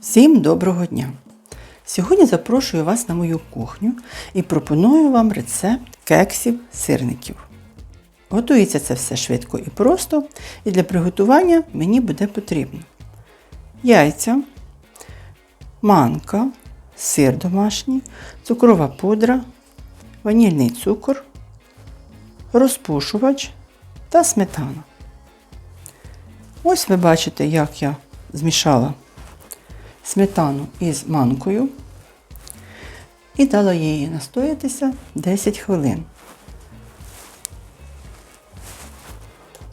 Всім доброго дня! Сьогодні запрошую вас на мою кухню і пропоную вам рецепт кексів сирників. Готується це все швидко і просто, і для приготування мені буде потрібно яйця, манка, сир домашній, цукрова пудра, ванільний цукор, розпушувач та сметана. Ось ви бачите, як я змішала сметану із манкою і дала її настоятися 10 хвилин.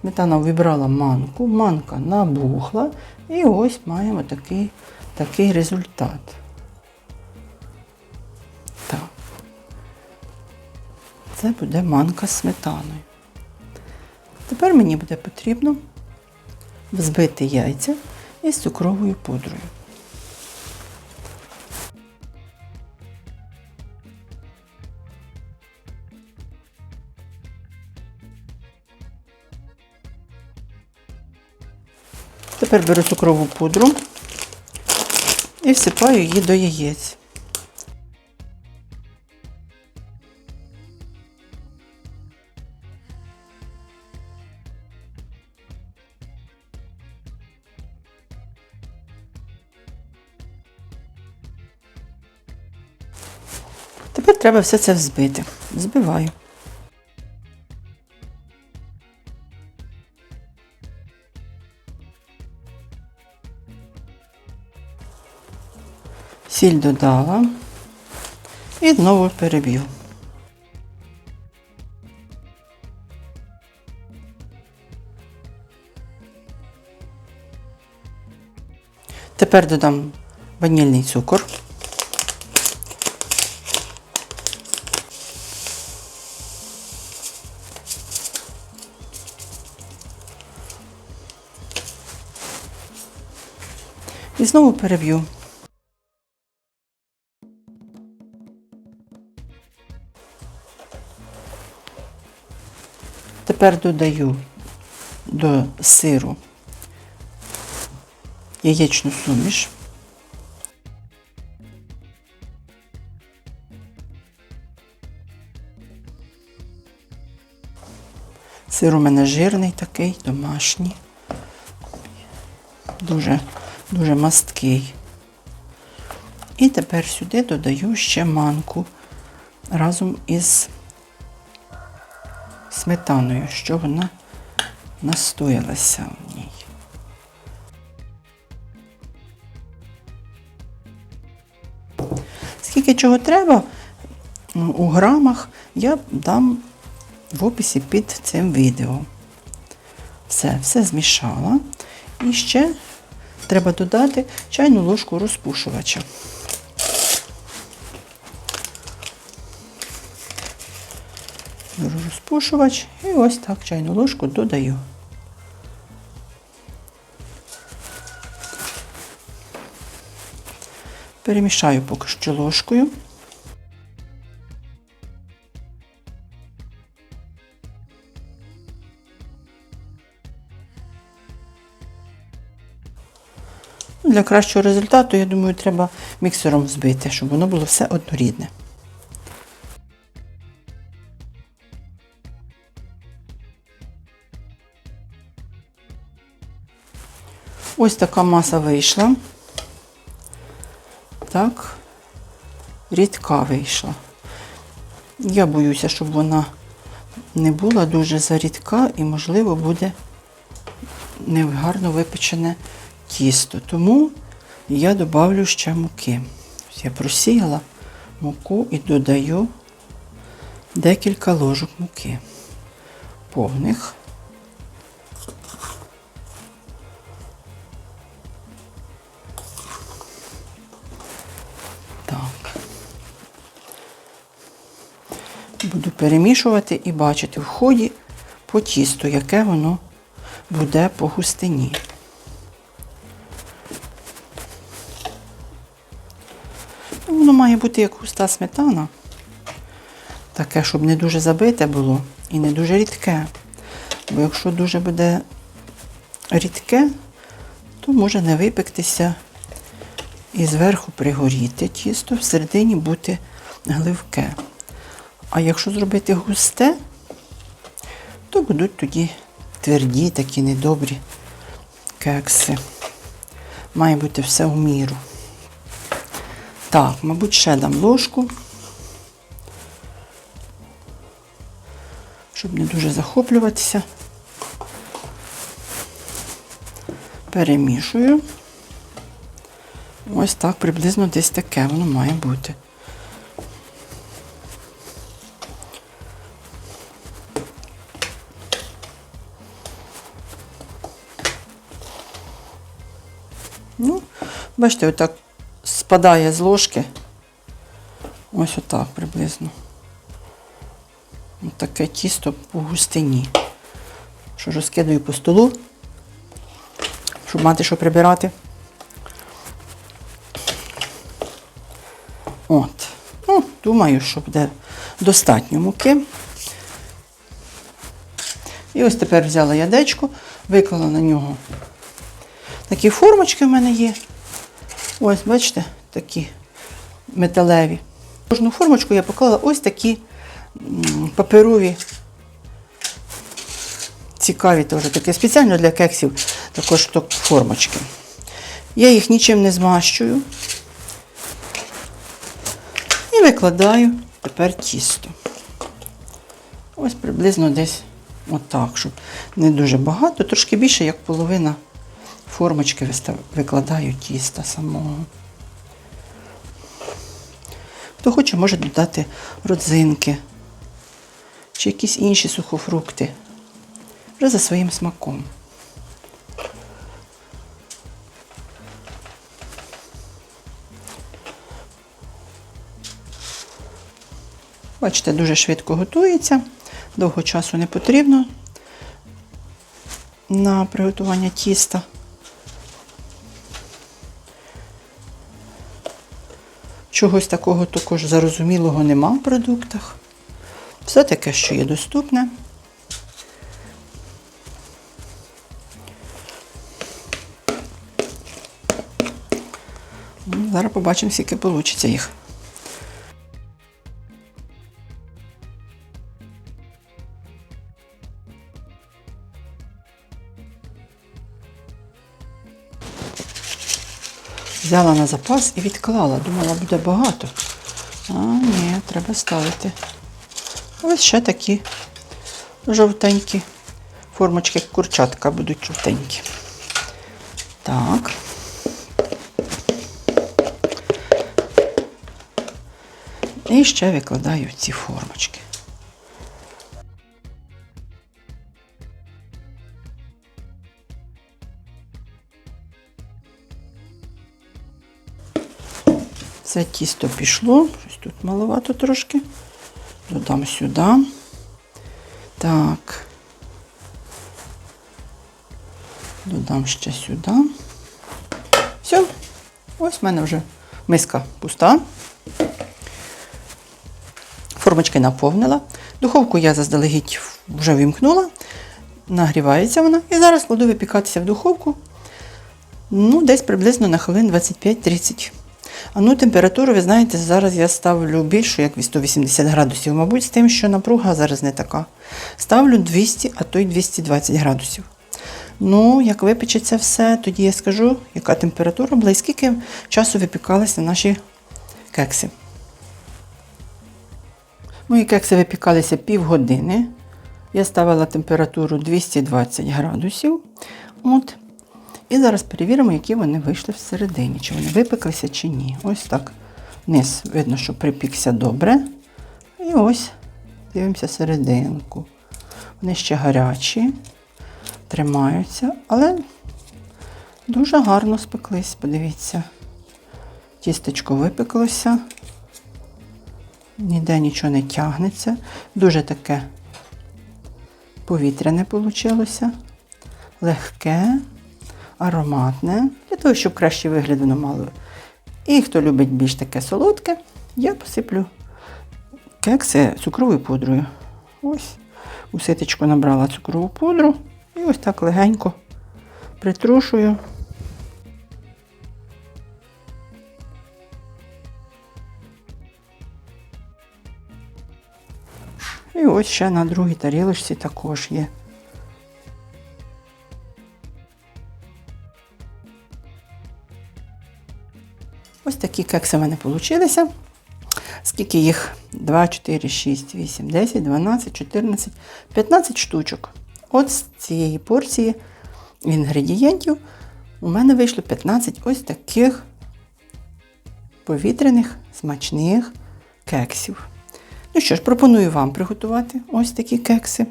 Сметана вибрала манку, манка набухла, і ось маємо такий, такий результат. Так. Це буде манка з сметаною. Тепер мені буде потрібно взбити яйця із цукровою пудрою. Тепер беру цукрову пудру і всипаю її до яєць. Тепер треба все це взбити. Збиваю. Сіль додала і знову переб'ю. Тепер додам ванільний цукор. І знову переб'ю. Тепер додаю до сиру яєчну суміш. Сир у мене жирний такий, домашній, дуже, дуже масткий. І тепер сюди додаю ще манку разом із сметаною, що вона настоялася в ній. Скільки чого треба ну, у грамах, я дам в описі під цим відео. Все, все змішала. І ще треба додати чайну ложку розпушувача. Беру розпушувач і ось так чайну ложку додаю. Перемішаю поки що ложкою. Для кращого результату, я думаю, треба міксером взбити, щоб воно було все однорідне. Ось така маса вийшла. Так, рідка вийшла. Я боюся, щоб вона не була дуже зарідка і, можливо, буде не гарно випечене тісто. Тому я додавлю ще муки. Я просіяла муку і додаю декілька ложок муки повних. Буду перемішувати і бачити в ході по тісту, яке воно буде по густині. Воно має бути як густа сметана. Таке, щоб не дуже забите було і не дуже рідке. Бо якщо дуже буде рідке, то може не випектися і зверху пригоріти тісто, всередині бути гливке. А якщо зробити густе, то будуть тоді тверді, такі недобрі кекси. Має бути все в міру. Так, мабуть, ще дам ложку, щоб не дуже захоплюватися. Перемішую. Ось так, приблизно десь таке воно має бути. Ну, бачите, отак спадає з ложки. Ось отак приблизно. Ось таке тісто по густині. Що розкидаю по столу, щоб мати що прибирати. От. Ну, думаю, що буде достатньо муки. І ось тепер взяла ядечко, виклала на нього такі формочки в мене є. Ось, бачите, такі металеві. Кожну формочку я поклала ось такі паперові, цікаві теж таке. Спеціально для кексів також то формочки. Я їх нічим не змащую. І викладаю тепер тісто. Ось приблизно десь отак, щоб не дуже багато, трошки більше, як половина формочки викладаю тіста самого. Хто хоче, може додати родзинки чи якісь інші сухофрукти. Вже за своїм смаком. Бачите, дуже швидко готується, довго часу не потрібно на приготування тіста. Чогось такого також зарозумілого нема в продуктах. Все таке, що є доступне. Ну, Зараз побачимо, скільки вийде їх. Взяла на запас і відклала. Думала, буде багато. А, ні, треба ставити. Ось ще такі жовтенькі формочки, курчатка будуть жовтенькі. Так. І ще викладаю ці формочки. Це тісто пішло, щось тут маловато трошки. Додам сюди. Так. Додам ще сюди. Все. Ось в мене вже миска пуста. Формочки наповнила. Духовку я заздалегідь вже вимкнула. Нагрівається вона. І зараз кладу випікатися в духовку. Ну, десь приблизно на хвилин 25-30. Ну, температуру, ви знаєте, зараз я ставлю більшу, як 180 градусів. Мабуть, з тим, що напруга зараз не така. Ставлю 200, а то й 220 градусів. Ну, як випечеться все, тоді я скажу, яка температура була і скільки часу випікалися наші кекси. Мої кекси випікалися півгодини. Я ставила температуру 220 градусів. От. І зараз перевіримо, які вони вийшли всередині, чи вони випеклися, чи ні. Ось так. Низ видно, що припікся добре. І ось дивимося серединку. Вони ще гарячі, тримаються, але дуже гарно спеклись, подивіться. Тістечко випеклося, ніде нічого не тягнеться. Дуже таке повітряне вийшло, легке ароматне, для того, щоб краще виглядано мало. І хто любить більш таке солодке, я посиплю кекси цукровою пудрою. Ось, у ситочку набрала цукрову пудру і ось так легенько притрушую. І ось ще на другій тарілочці також є. Такі кекси в мене вийшли. Скільки їх? 2, 4, 6, 8, 10, 12, 14, 15 штучок. От з цієї порції інгредієнтів у мене вийшло 15 ось таких повітряних смачних кексів. Ну що ж, пропоную вам приготувати ось такі кекси.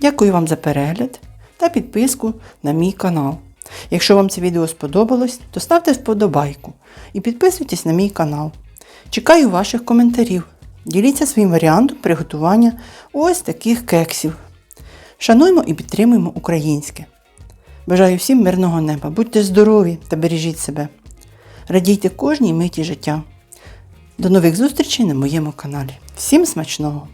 Дякую вам за перегляд та підписку на мій канал. Якщо вам це відео сподобалось, то ставте вподобайку і підписуйтесь на мій канал. Чекаю ваших коментарів. Діліться своїм варіантом приготування ось таких кексів. Шануємо і підтримуємо українське. Бажаю всім мирного неба, будьте здорові та бережіть себе. Радійте кожній миті життя. До нових зустрічей на моєму каналі. Всім смачного!